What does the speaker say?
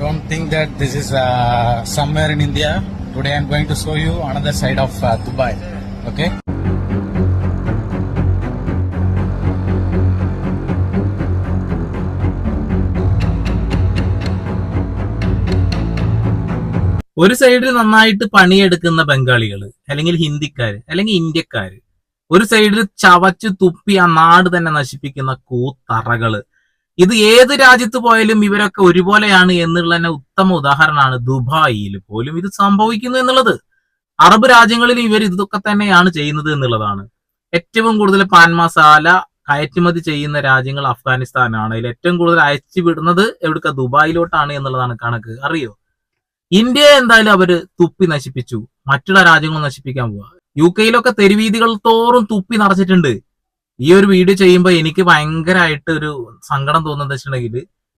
don't think that this is uh, somewhere in India. Today I'm going to show you another side of uh, Dubai. Okay. ഒരു സൈഡിൽ നന്നായിട്ട് പണിയെടുക്കുന്ന ബംഗാളികൾ അല്ലെങ്കിൽ ഹിന്ദിക്കാര് അല്ലെങ്കിൽ ഇന്ത്യക്കാര് ഒരു സൈഡിൽ ചവച്ച് തുപ്പി ആ നാട് തന്നെ നശിപ്പിക്കുന്ന കൂത്തറകൾ ഇത് ഏത് രാജ്യത്ത് പോയാലും ഇവരൊക്കെ ഒരുപോലെയാണ് എന്നുള്ള തന്നെ ഉത്തമ ഉദാഹരണമാണ് ദുബായിൽ പോലും ഇത് സംഭവിക്കുന്നു എന്നുള്ളത്. അറബ് രാജ്യങ്ങളിൽ ഇവർ ഇതൊക്കെ തന്നെയാണ് ചെയ്യുന്നത് എന്നുള്ളതാണ്. ഏറ്റവും കൂടുതൽ പാൻ മസാല കയറ്റുമതി ചെയ്യുന്ന രാജ്യങ്ങൾ അഫ്ഗാനിസ്ഥാനാണ്. അതിൽ ഏറ്റവും കൂടുതൽ അയച്ചു വിടുന്നത് എവിടുക്ക? ദുബായിലോട്ടാണ് എന്നുള്ളതാണ് കണക്ക്. അറിയോ? ഇന്ത്യയെ എന്തായാലും അവർ തുപ്പി നശിപ്പിച്ചു. മറ്റുള്ള രാജ്യങ്ങൾ നശിപ്പിക്കാൻ പോവാ. യു കെയിലൊക്കെ തെരുവീതികൾ തോറും തുപ്പി നിറച്ചിട്ടുണ്ട്. ഈ ഒരു വീഡിയോ ചെയ്യുമ്പോൾ എനിക്ക് ഭയങ്കരമായിട്ട് ഒരു സങ്കടം തോന്നുന്നത് വെച്ചിട്ടുണ്ടെങ്കിൽ